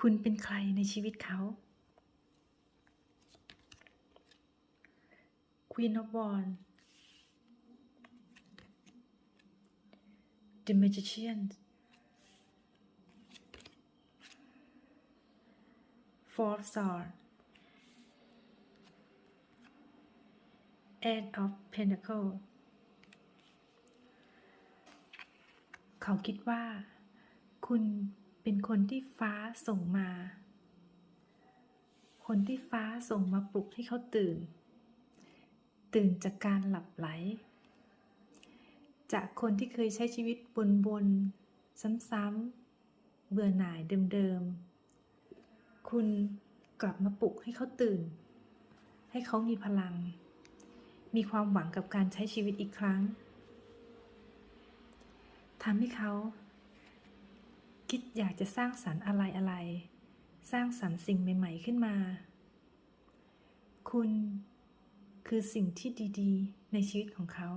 คุณเป็นใครในชีวิตเขา Queen of Wands The Magician Four of Swords Eight of Pentacles เขาคิดว่า คุณ เป็นคนที่ฟ้าส่งมา คนที่ฟ้าส่งมาปลุกให้เขาตื่น ตื่นจากการหลับไหล จากคนที่เคยใช้ชีวิตบนๆ ซ้ำๆ เบื่อหน่ายเดิมๆ คุณกลับมาปลุกให้เขาตื่น ให้เขามีพลัง มีความหวังกับการใช้ชีวิตอีกครั้งทำให้เขา คิดอยากจะสร้างสรรค์อะไรอะไร สร้างสรรค์สิ่งใหม่ ๆ ขึ้นมา คุณคือสิ่งที่ดี ๆ ในชีวิตของเขา